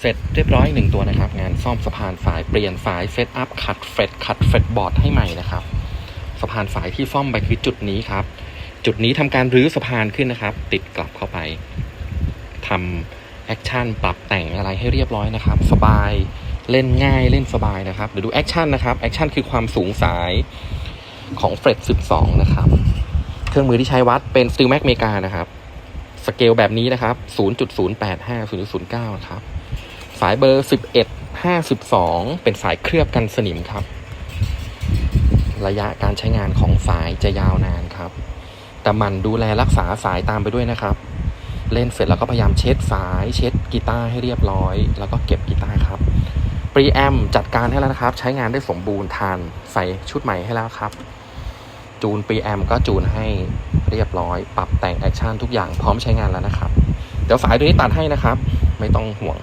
เสร็จเรียบร้อยหนึ่งตัวนะครับ งานซ่อมสะพานฝายเปลี่ยนฝายเซตอัพขัดเฟรดขัดเฟรดบอร์ดให้ใหม่นะครับสะพานฝายที่ซ่อมไปคือจุดนี้ครับ จุดนี้ทำการรื้อสะพานขึ้นนะครับ ติดกลับเข้าไปทำแอคชั่นปรับแต่งอะไรให้เรียบร้อยนะครับ สบายเล่นง่ายเล่นสบายนะครับเดี๋ยวดูแอคชั่นนะครับแอคชั่นคือความสูงสายของเฟรด12 นะครับ เครื่องมือที่ใช้วัดเป็น Steel Mac เมกานะครับ สเกลแบบนี้นะครับ 0.085 0.09นะครับ สายเบอร์ 11 52 เป็นสายเคลือบกันสนิมครับ ระยะการใช้งานของสายจะยาวนานครับ แต่หมันดูแลรักษาสายตามไปด้วยนะครับ เล่นเสร็จแล้วก็พยายามเช็ดสายเช็ดกีตาร์ให้เรียบร้อย แล้วก็เก็บกีตาร์ครับปรีแอมจัดการให้แล้วนะครับ ใช้งานได้สมบูรณ์ทานใส่ชุดใหม่ให้แล้วครับ จูนปรีแอมก็จูนให้เรียบร้อย ปรับแต่งแอคชั่นทุกอย่างพร้อมใช้งานแล้วนะครับ เดี๋ยวสายตัวนี้ตัดให้นะครับ ไม่ต้องห่วง